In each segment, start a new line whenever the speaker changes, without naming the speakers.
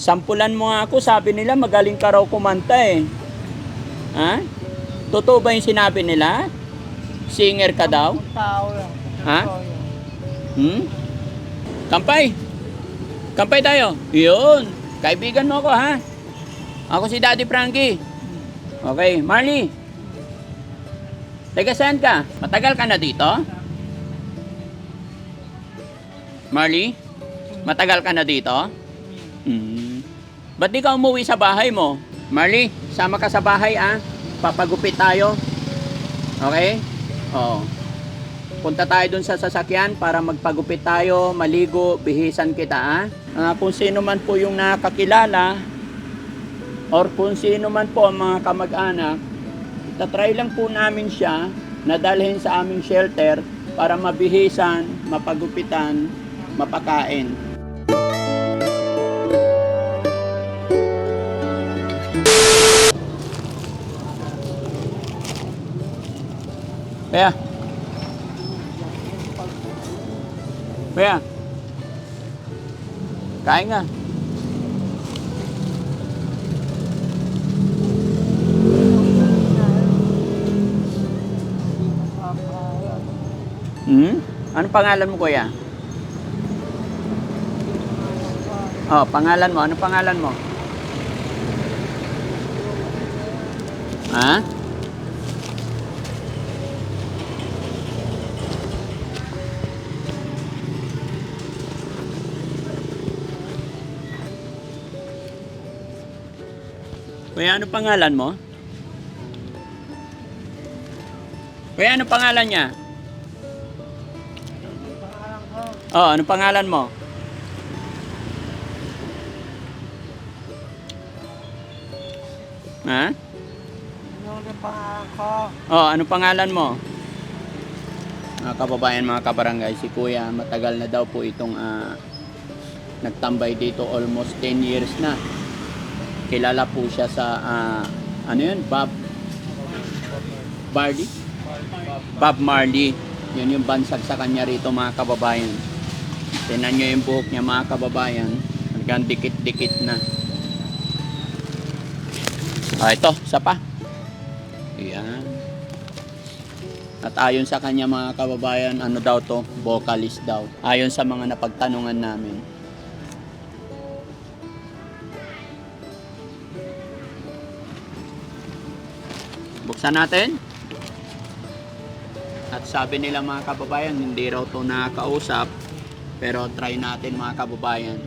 Sampulan mo nga ako, sabi nila magaling ka raw kumanta eh. Ha? Totoo ba yung sinabi nila? Singer ka daw?
Tao lang.
Ha? Hmm? Kampay! Kampay tayo! Yun! Kaibigan mo ako ha? Ako si Daddy Frankie. Okay, Marley. Teka, saan ka? Matagal ka na dito? Marley? Matagal ka na dito? Hmm. Ba't di ka umuwi sa bahay mo? Marley, sama ka sa bahay ah. Papagupit tayo. Okay? Oo. Punta tayo dun sa sasakyan para magpagupit tayo, maligo, bihisan kita ah. Ah, kung sino man po yung nakakilala or kung sino man po ang mga kamag-anak, tatry lang po namin siya na dalhin sa aming shelter para mabihisan, mapagupitan, mapakain. Kaya. Kaya. Kain. Hmm? Anong pangalan mo, kuya? Oh, pangalan mo. Anong pangalan mo? Ha? Kuya, ano pangalan mo? Kuya, ano pangalan niya? Oh, ano pangalan mo? Ha?
ano pangalan ko?
Oh, ano pangalan mo? Mga kababayan, mga kabarangay, si Kuya, matagal na daw po itong ah, nagtambay dito almost 10 years na. Kilala po siya sa, ah, ano yun, Bob Marley? Bob Marley. Yun yung bansag sa kanya rito mga kababayan. Tinan nyo yung buhok niya mga kababayan. Hanggang dikit-dikit na. Ah, ito, isa pa. Ayan. At ayon sa kanya mga kababayan, ano daw to? Vocalist daw. Ayon sa mga napagtanungan namin. Buksan natin. At sabi nila mga kababayan, hindi raw to nakakausap. Pero try natin mga kababayan.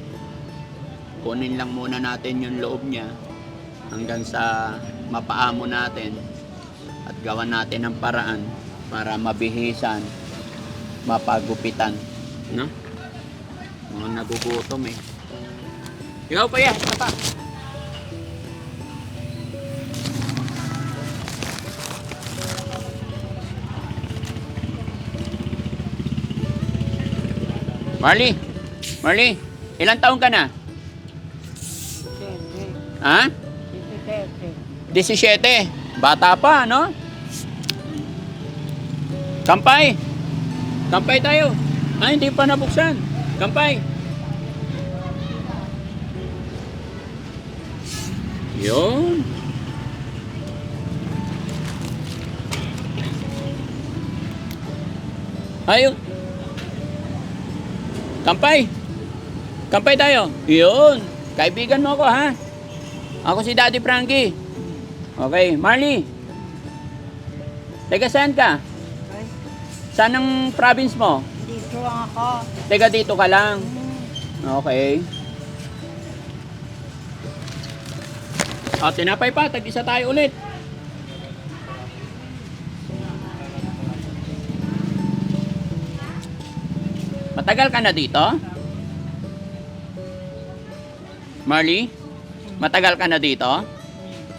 Kunin lang muna natin yung loob niya hanggang sa mapaamo natin at gawan natin ng paraan para mabihisan, mapagupitan. No? Mga nagugutom eh. Ikaw pa yan, isa pa. Marley, Marley, ilang taon ka na? Ha?
Sisi, sisi.
17. Bata pa, no? Kampay. Kampay tayo. Ay, hindi pa nabuksan. Kampay. Yun. Ayun. Kampay. Kampay tayo. Yun. Kaibigan mo ako, ha? Ako si Daddy Frankie. Okay, Marley. Teka, saan ka? Saan ang province mo?
dito lang ako.
Teka, dito ka lang.
Hmm.
Okay. O, tinapay pa. Tag-isa tayo ulit. Matagal ka na dito? Marley? Matagal ka na dito?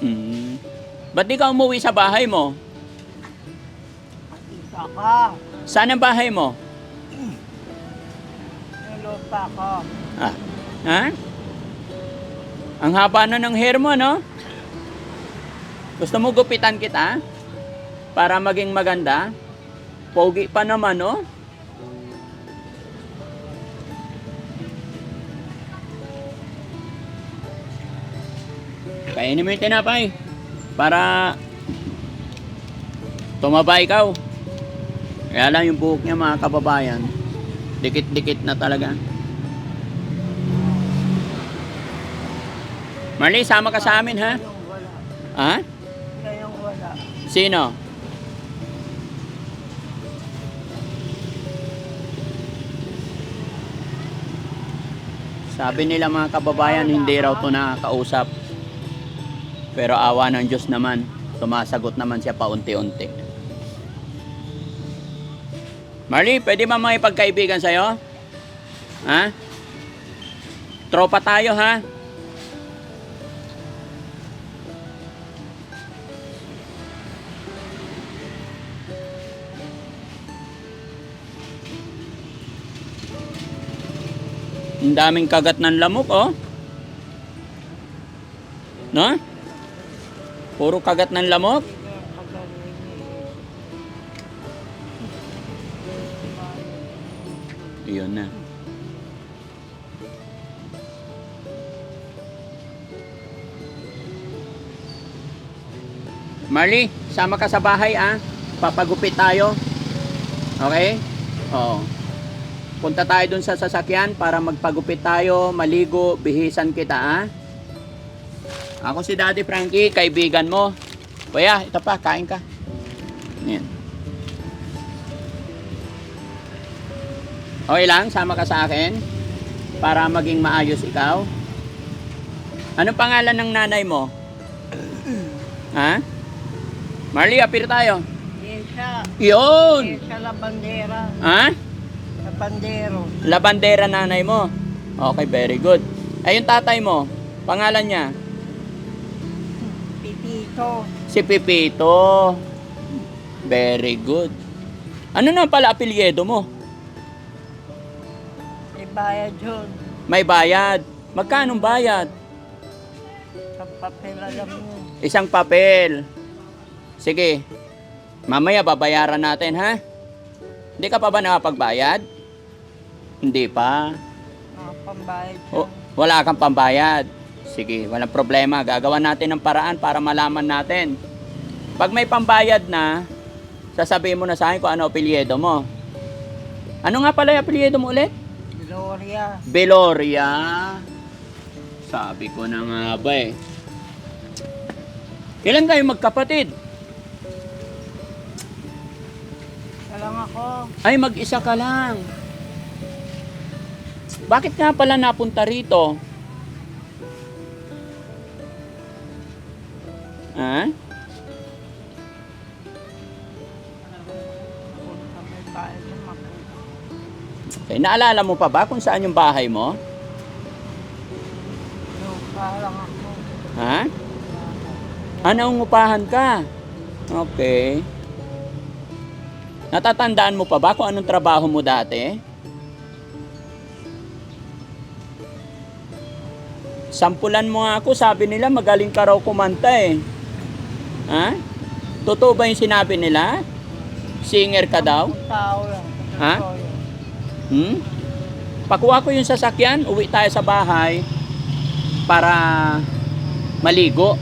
Hmm. Ba't di ka umuwi sa bahay mo?
Dito ako.
Saan ang bahay mo?
May lupa ko.
Ah. Ha? Ang haba na ng hair mo, no? Gusto mo gupitan kita? Para maging maganda? Pogi pa naman, no? Kainin mo yung tinapay. Para tumaba ikaw. Kaya lang yung buhok niya mga kababayan. Dikit-dikit na talaga. Marley, sama ka sa amin ha? Ha? Sino? Sabi nila mga kababayan, hindi raw to nakakausap. Pero awa ng Diyos naman, sumasagot naman siya paunti-unti. Marley, pwede ba mga ipagkaibigan sa'yo? Ha? Tropa tayo ha? Ang daming kagat ng lamok, oh. No? Puro kagat ng lamok. Iyon na. Marley, sama ka sa bahay ah. Papagupit tayo. Okay? Oo. Punta tayo dun sa sasakyan para magpagupit tayo, maligo, bihisan kita ah. Ako si Daddy Frankie, kaibigan mo. Kuya, ito pa, kain ka. Yan. Okay lang, sama ka sa akin para maging maayos ikaw. Anong pangalan ng nanay mo? ha? Marley, apir tayo.
Yesha.
Yun!
Yesha la bandera.
Ha?
La bandero.
Labandera nanay mo. Okay, very good. Ay, yung tatay mo, pangalan niya?
Pipito.
Si Pipito. Very good. Ano na pala apelyedo mo?
Ibayad yun.
May bayad. Magkano bayad?
Sa papel alam mo.
Isang papel. Sige. Mamaya babayaran natin, ha? Hindi ka pa ba nakapagbayad? Hindi pa.
Nakapambayad yun.
O, wala kang pambayad. Sige, walang problema. Gagawa natin ng paraan para malaman natin. Pag may pambayad na, sasabihin mo na sa akin kung ano apelyido mo. Ano nga pala yung apelyido mo ulit?
Gloria.
Beloria. Sabi ko na nga ba eh. Ilan kayo magkapatid?
Lang ako.
Ay, mag-isa ka lang. Bakit nga pala napunta rito? Ha? Okay, naalala mo pa ba kung saan yung bahay mo? Ha? Ah, nangungupahan ka? Okay. Natatandaan mo pa ba kung anong trabaho mo dati? Sampulan mo nga ako, sabi nila magaling ka raw kumanta eh. Ha? Totoo ba yung sinabi nila? Singer ka daw?
Tao lang.
Ha? Hmm? Pakuha ko yung sasakyan, uwi tayo sa bahay para maligo.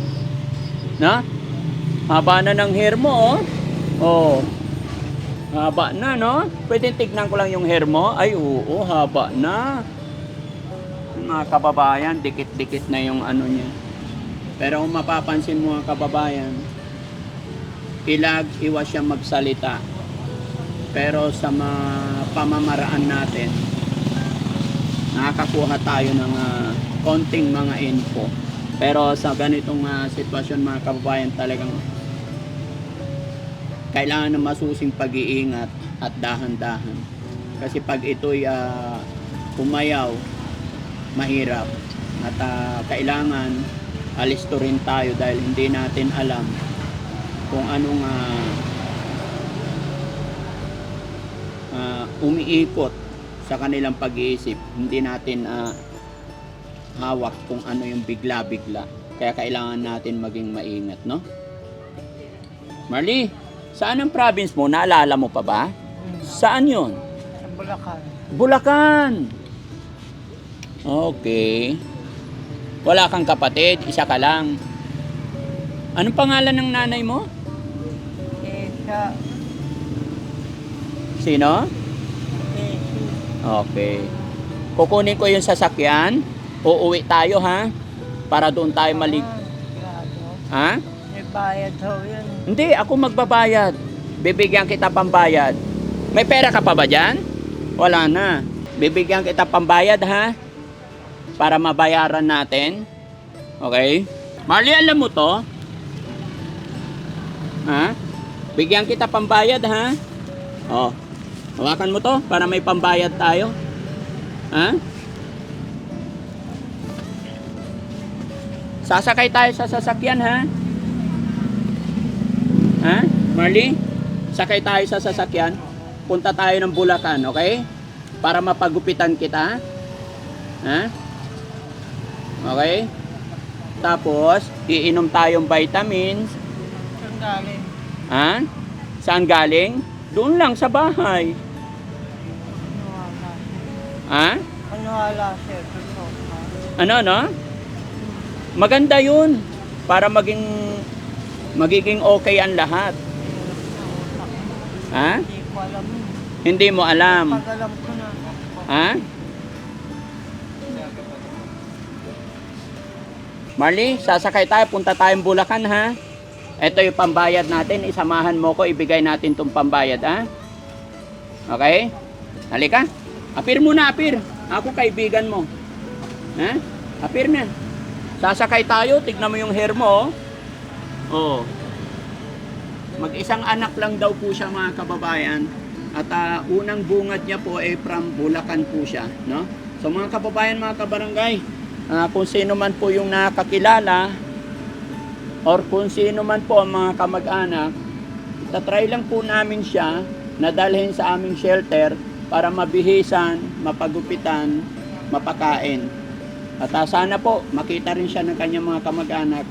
Na? Haba na ng hair mo, oh. Oh. Haba na, no? Pwede tignan ko lang yung hair mo. Ay, oo, haba na. Mga kababayan, dikit-dikit na yung ano niya. Pero kung mapapansin mo mga kababayan, ilag, iwas siya magsalita. Pero sa mga pamamaraan natin, nakakakuha tayo ng ah, konting mga info. Pero sa ganitong ah, sitwasyon mga kababayan talagang kailangan ng masusing pag-iingat at dahan-dahan. Kasi pag ito'y ah, pumayaw, mahirap. At ah, kailangan alisto rin tayo dahil hindi natin alam kung anong ah, ah, umiikot sa kanilang pag-iisip. Hindi natin ah, hawak kung ano yung bigla-bigla. Kaya kailangan natin maging maingat, no? Marley, saan ang province mo? Naalala mo pa ba? Saan yon?
Sa Bulacan.
Bulacan. Okay. Wala kang kapatid, isa ka lang. Anong pangalan ng nanay mo?
Siya,
Sino?
si,
Okay. Kukunin ko yung sasakyan. Uuwi tayo ha. Para doon tayo malig...
Sigurado.
Ha?
May bayad ho yun.
Hindi, ako magbabayad. Bibigyan kita pambayad. May pera ka pa ba dyan? Wala na. Bibigyan kita pambayad ha. Para mabayaran natin. Okay? Marley, alam mo to? Ha? Bigyan kita pambayad ha. Oh. Hawakan mo to para may pambayad tayo. Ha? Sasakay tayo sa sasakyan ha. Ha? Marley? Sakay tayo sa sasakyan. Punta tayo ng Bulacan, okay? Para mapagupitan kita. Ha? Okay? Tapos, iinom tayong vitamins.
Saan galing?
Ha? Saan galing? Doon lang sa bahay. Ha?
Ano wala, sir?
Ano, no? Maganda yun. Para maging magiging okay ang lahat. Ha?
Hindi ko alam.
Hindi mo alam.
Pag alam ko na.
Ha? Marley, sasakay tayo, punta tayong Bulacan ha. Ito yung pambayad natin, isamahan mo ko, ibigay natin tong pambayad ha. Okay? Halika. Apir muna, apir. Ako kaibigan mo. Ha? Apir na. Sasakay tayo, tignan mo yung hair mo. Oh. Oh. Mag-isang anak lang daw po siya mga kababayan. At ah, unang bungad niya po ay from Bulacan po siya, no? So mga kababayan, mga kabarangay, ah, kung sino man po yung nakakilala or kung sino man po ang mga kamag-anak, tatry lang po namin siya na dalhin sa aming shelter para mabihisan, mapagupitan, mapakain. At ah, sana po makita rin siya ng kanyang mga kamag-anak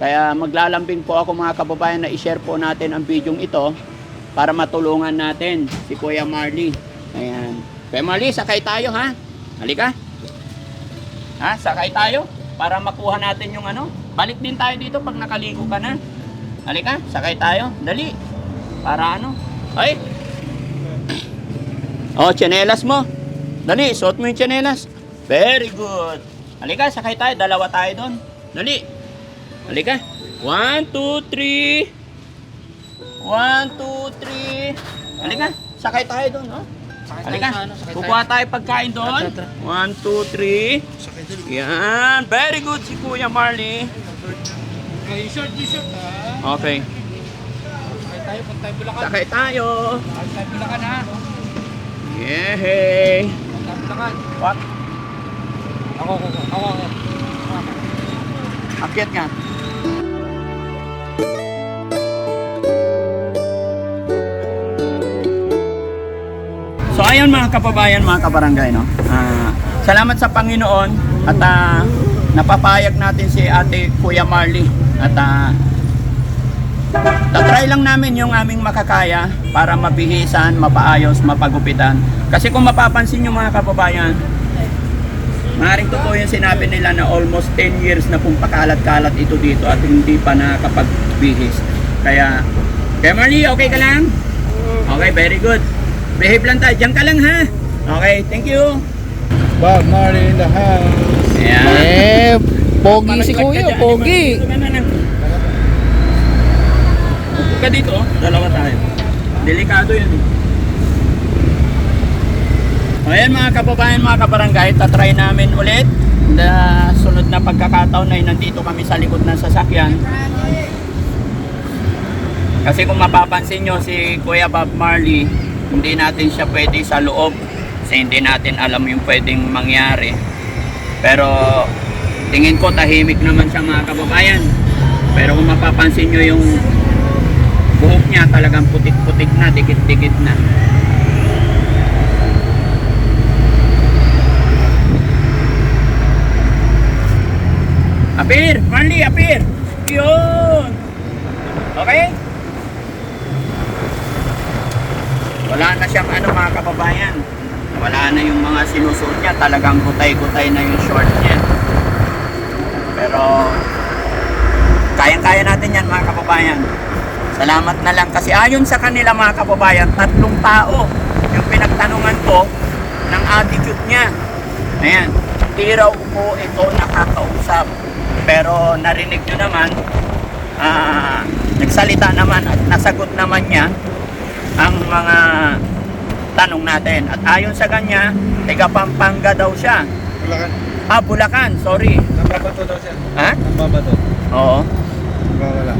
kaya maglalambing po ako mga kababayan na i-share po natin ang video ito para matulungan natin si Kuya Marley. Ayan. Kuya Marley, sakay tayo ha. Halika. Ha, sakay tayo para makuha natin yung ano. Balik din tayo dito pag nakaligo ka na. Halika, sakay tayo. Dali. Para ano? Ay. Oh, tsinelas mo. Dali, suot mo yung tsinelas. Very good. Halika, sakay tayo. Dalawa tayo doon. Dali. Halika. One, two, three. One, two, three. Halika. Sakay tayo doon, no? Halika. Kukuha tayo pagkain doon. One, two, three. Yan. Very good si Kuya Marley.
Okay, short, short ha.
Okay.
Okay tayo, punta tayo Bulacan.
Sakay tayo.
Punta tayo Bulacan ha.
Yehey.
Punta Bulacan.
What?
Ako, ako, ako, ako. ako.
Akyat nga. So ayun mga kababayan, mga kabarangay, no? Ah, salamat sa Panginoon at ah, napapayag natin si Ate Kuya Marley at ah, tatry lang namin yung aming makakaya para mabihisan, mapaayos, mapagupitan. Kasi kung mapapansin nyo mga kababayan, Maaaring totoo yung sinabi nila na almost 10 years na pong pakalat-kalat ito dito at hindi pa nakapagbihis. Kaya, kaya Marley, okay ka lang? Okay, very good. Behave lang tayo. Diyan ka lang ha. Okay, thank you.
Bob Marley in the house.
Ayan.
Eh, pogi si kuya, pogi.
Ka na lang. Upo ka dito, oh. dalawa tayo. Delikado yun. eh. Ayan mga kababayan, mga kabarangay, tatry namin ulit na sunod na pagkakataon ay nandito kami sa likod ng sasakyan. Kasi kung mapapansin nyo si Kuya Bob Marley, hindi natin siya pwede sa loob kasi hindi natin alam yung pwedeng mangyari. Pero tingin ko tahimik naman siya mga kababayan. Pero kung mapapansin nyo yung buhok niya talagang putik-putik na, dikit-dikit na. Apir! Marley, apir! Yun! Okay? Wala na siyang ano mga kababayan. Wala na yung mga sinusuot niya. Talagang gutay-gutay na yung short niya. Pero kaya natin yan mga kababayan. Salamat na lang kasi ayon sa kanila mga kababayan, tatlong tao yung pinagtanungan ko ng attitude niya. Ayan, di raw po ito nakakausap. Pero narinig nyo naman, ah, nagsalita naman at nasagot naman niya ang mga tanong natin. At ayon sa kanya, taga Pampanga daw siya.
Ka.
Ah, Bulacan, sorry.
Nambabato daw siya.
Ha?
Nambabato.
Oo.
Wala.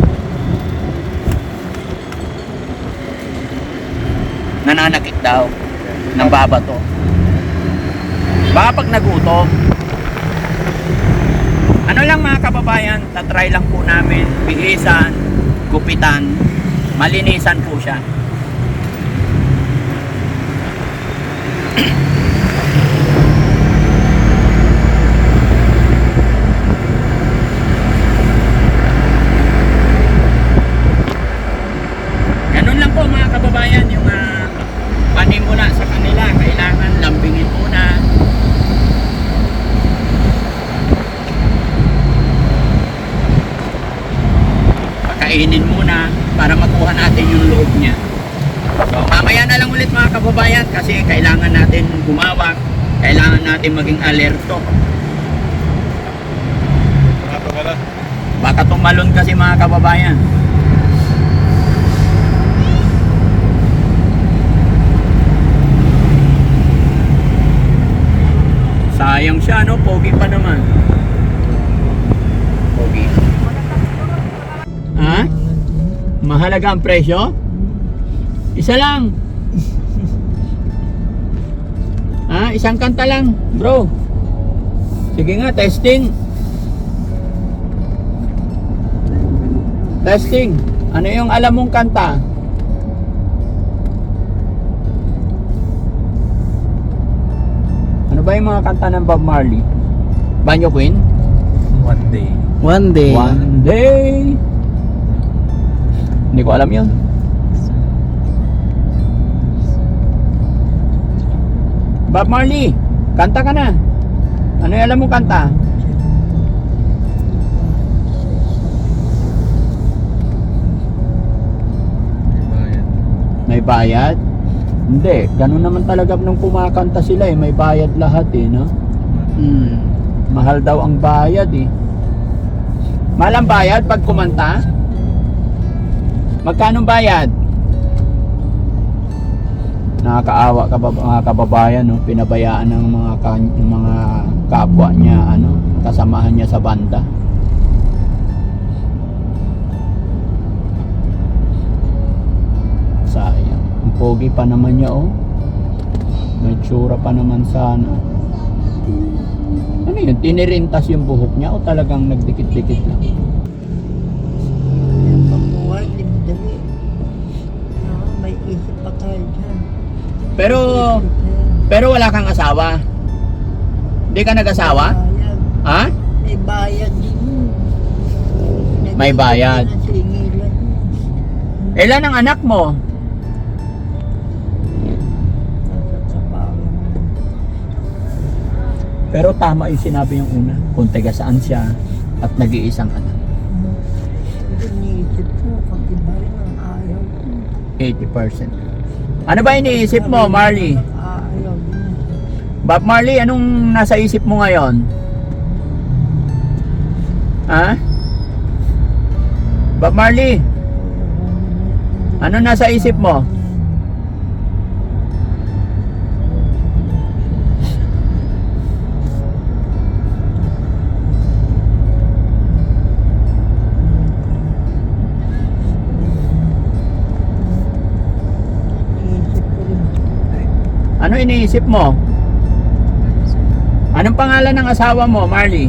nananakit daw ng babato. Baka pag nagutom. Ano lang mga kababayan, tatry lang po namin, bihisan, gupitan, malinisan po siya. Ganun lang po mga kababayan, yung uh, panimula sa kanila, kailangan lambingin muna. Pakainin muna para makuha natin yung loob niya. So, mamaya na lang ulit mga kababayan kasi kailangan natin gumawak, kailangan natin maging alerto. Baka tumalon kasi mga kababayan. Sayang siya, no? Pogi pa naman. Pogi. Ha? Mahalaga ang presyo? Isa lang. ha? Isang kanta lang, bro. Sige nga, testing. Testing. Ano yung alam mong kanta? Ano ba yung mga kanta ng Bob Marley? Banyo Queen?
One day.
One day.
One day. Hindi ko alam yun. Bob Marley, kanta ka na. Ano yung alam mong kanta? May bayad? Hindi, ganun naman talaga nung kumakanta sila eh, may bayad lahat eh, no?
Hmm.
Mahal daw ang bayad eh. Mahal ang bayad pag kumanta? Magkano bayad? Nakakaawa ka ba mga kababayan no? Pinabayaan ng mga ng mga kapwa niya ano, kasamahan niya sa banda. Sayang. Ang pogi pa naman niya oh. May tsura pa naman sana. Ano yun? Tinirintas yung buhok niya o talagang nagdikit-dikit lang? Pero, pero wala kang asawa? Hindi ka nag-asawa? Ha?
May bayad din yun.
May bayad. Ilan ang anak mo? Pero tama yung sinabi yung una. Kung taga saan siya at nag-iisang anak.
Iniisip ko, pag iba rin ang ayaw ko.
80%. Ano ba iniisip mo, Marley?
Ayaw din.
Bob Marley, anong nasa isip mo ngayon? Ha? Bob Marley, ano nasa isip mo? Ano iniisip mo? Anong pangalan ng asawa mo, Marley?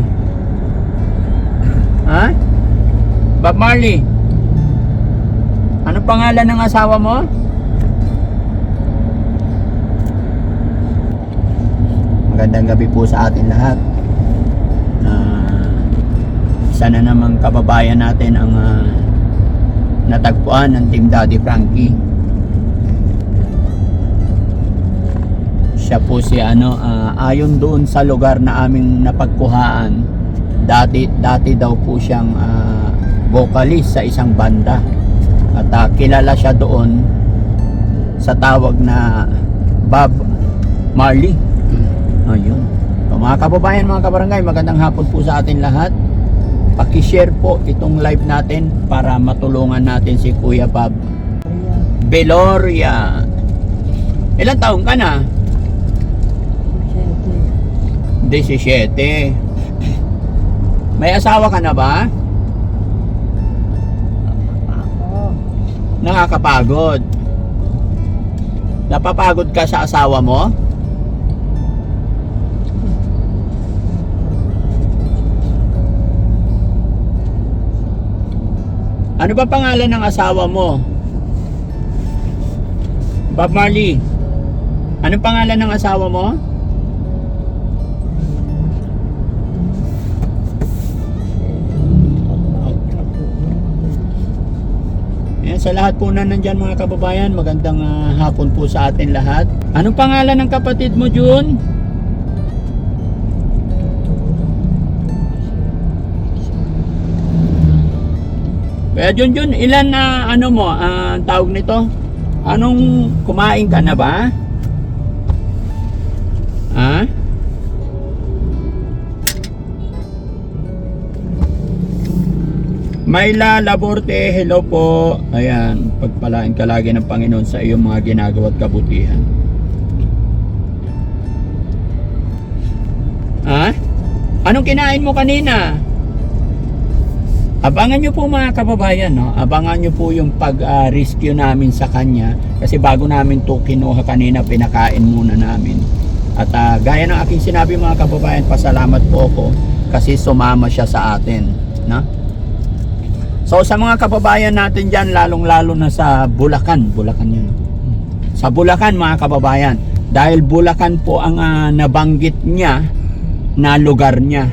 Ha? Bob Marley? Anong pangalan ng asawa mo? Magandang gabi po sa atin lahat. Ah, isa na namang kababayan natin ang ah, natagpuan ng Team Daddy Frankie. Siya po si ano ah, ayon doon sa lugar na aming napagkuhaan dati dati daw po siyang ah, vocalist sa isang banda. At ah, kilala siya doon sa tawag na Bob Marley. Ayun. So, mga kababayan, mga kabarangay, magandang hapon po sa atin lahat. Paki-share po itong live natin para matulungan natin si Kuya Bob Beloria. Ilan taong ka na?
Siyete.
17. May asawa ka na ba? Nakakapagod. Napapagod ka sa asawa mo? Ano ba pangalan ng asawa mo? Bob Marley. Ano pangalan ng asawa mo? Sa lahat po na nandyan mga kababayan, magandang ah, hapon po sa atin lahat. Anong pangalan ng kapatid mo, Jun? Kaya Jun Jun, ilan na ano mo, ang tawag nito? Anong kumain ka na ba? Mayla Laborte, hello po. Ayan, pagpalain ka lagi ng Panginoon sa iyong mga ginagawa at kabutihan. Ha? Anong kinain mo kanina? Abangan nyo po mga kababayan, no? Abangan nyo po yung pag-rescue namin sa kanya. Kasi bago namin to kinuha kanina, pinakain muna namin. At ah, gaya ng aking sinabi mga kababayan, pasalamat po ako kasi sumama siya sa atin. No? So sa mga kababayan natin dyan, lalong-lalo na sa Bulacan, Bulacan yun. Sa Bulacan mga kababayan, dahil Bulacan po ang ah, nabanggit niya na lugar niya.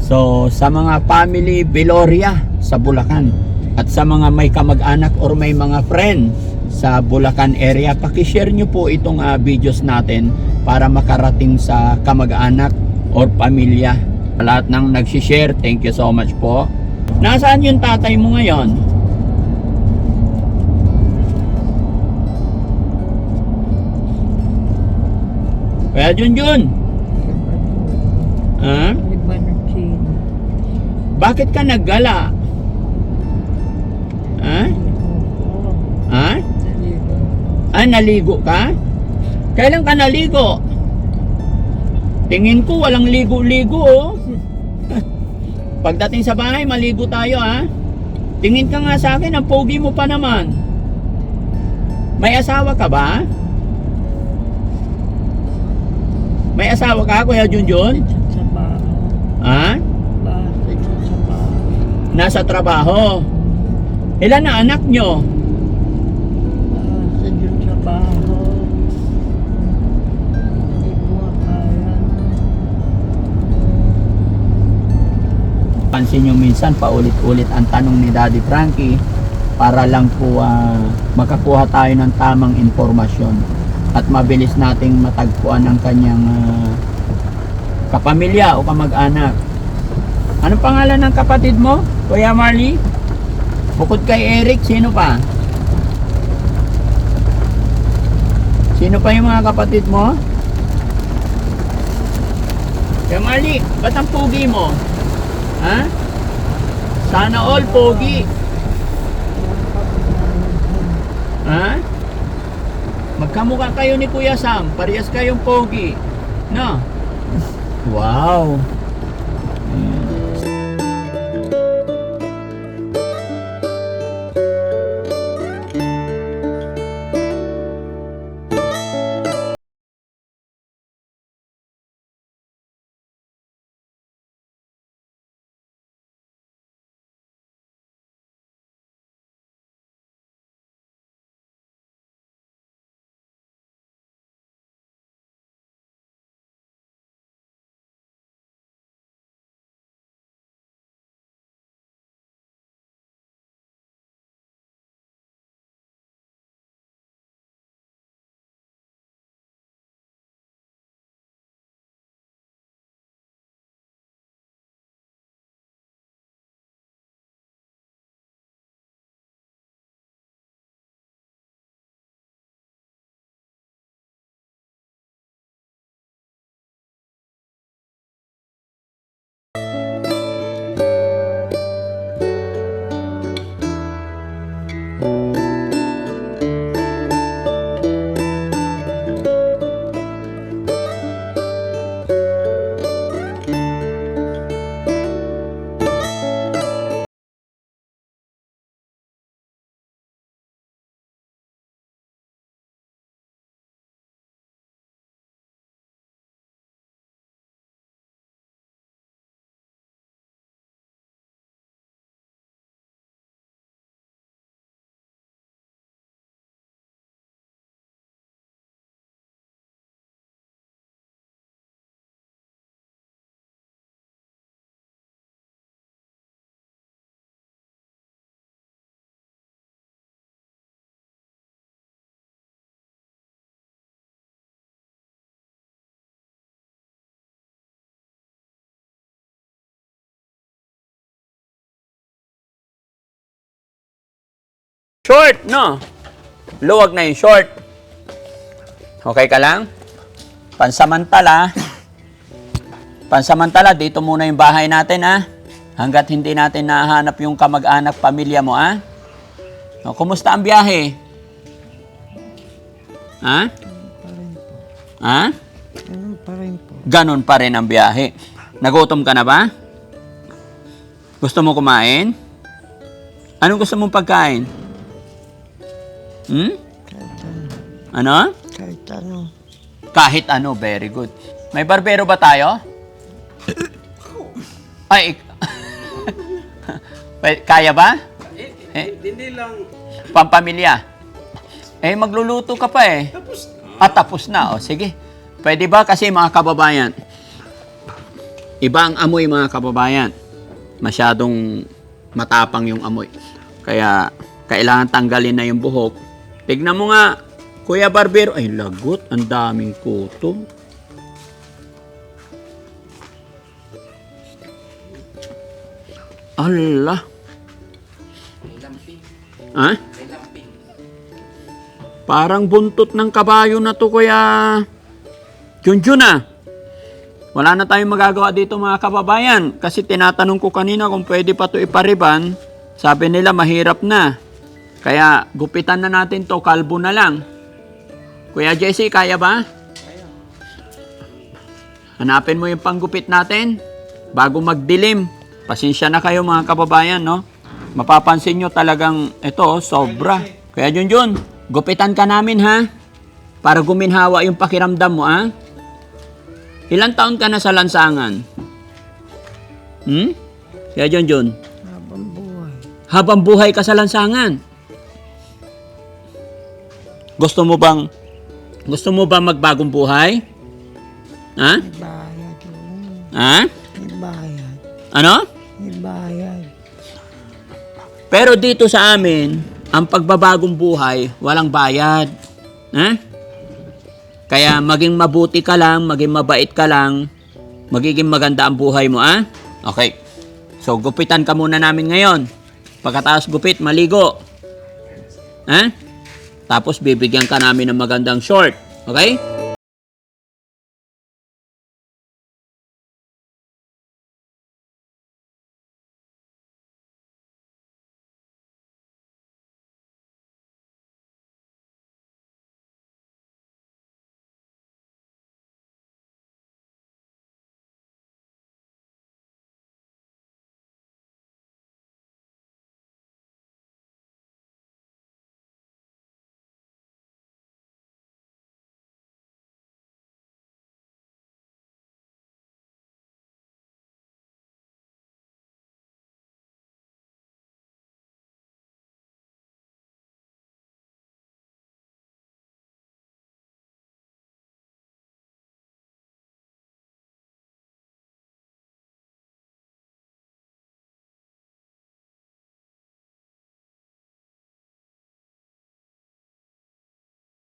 So sa mga family Beloria sa Bulacan at sa mga may kamag-anak or may mga friend sa Bulacan area, paki-share nyo po itong ah, videos natin para makarating sa kamag-anak or pamilya. Lahat ng nag-share, thank you so much po. Nasaan yung tatay mo ngayon? Kaya ha?
Iba ng China.
Bakit ka naggala? Ha? Ha? Ah, naligo ka? Kailan ka naligo? Tingin ko walang ligo-ligo oh. Pagdating sa bahay, maligo tayo ha. Tingin ka nga sa akin, ang pogi mo pa naman. May asawa ka ba? May asawa ka, Kuya Junjun?
Sa baho.
Ha? Nasa trabaho. Ilan na anak nyo? Pansin nyo minsan paulit-ulit ang tanong ni Daddy Frankie para lang po ah, makakuha tayo ng tamang informasyon at mabilis nating matagpuan ang kanyang ah, kapamilya o kamag-anak. Anong pangalan ng kapatid mo, Kuya Marley? Bukod kay Eric, sino pa? Sino pa yung mga kapatid mo? Kuya Marley, ba't ang pugi mo? Ha? Sana all pogi. Ha? Magkamukha kayo ni Kuya Sam. Parehas kayong pogi. No? Wow. Short, no? Luwag na yung short. Okay ka lang? Pansamantala, pansamantala, dito muna yung bahay natin, ah. Hanggat hindi natin nahanap yung kamag-anak pamilya mo, ah. O, kumusta ang biyahe? Ha?
Rin po.
Ha?
Ganun pa rin
pa rin ang biyahe. Nagutom ka na ba? Gusto mo kumain? Anong gusto mong pagkain? Hmm?
Kahit ano.
Ano?
Kahit ano.
Kahit ano, very good. May barbero ba tayo? Ay, kaya ba? Eh,
Hindi lang.
pampamilya. Eh, magluluto ka pa eh. Tapos na. Ah, tapos na. O, sige. Pwede ba? Kasi mga kababayan, iba ang amoy mga kababayan. Masyadong matapang yung amoy. Kaya, kailangan tanggalin na yung buhok. Tignan mo nga, Kuya Barbero. Ay, lagot. Ang daming kuto. Allah. Ha? Parang buntot ng kabayo na to, kuya. Junjun ah. Wala na tayong magagawa dito mga kababayan. Kasi tinatanong ko kanina kung pwede pa to ipariban. Sabi nila mahirap na. Kaya gupitan na natin to, kalbo na lang. Kuya Jesse, kaya ba? Hanapin mo yung panggupit natin bago magdilim. Pasensya na kayo mga kababayan, no? Mapapansin nyo talagang ito, oh, sobra. Kaya Junjun, gupitan ka namin ha? Para guminhawa yung pakiramdam mo, ha? Ilang taon ka na sa lansangan? Hmm? Kaya Junjun,
Habang buhay.
habang buhay ka sa lansangan. Gusto mo bang gusto mo ba magbagong buhay? Ha?
Bayad.
Ha?
Bayad.
Ano?
Bayad.
Pero dito sa amin, ang pagbabagong buhay, walang bayad. Ha? Kaya maging mabuti ka lang, maging mabait ka lang, magiging maganda ang buhay mo, ha? Okay. So, gupitan ka muna namin ngayon. Pagkatapos gupit, maligo. Ha? Tapos bibigyan ka namin ng magandang short. Okay?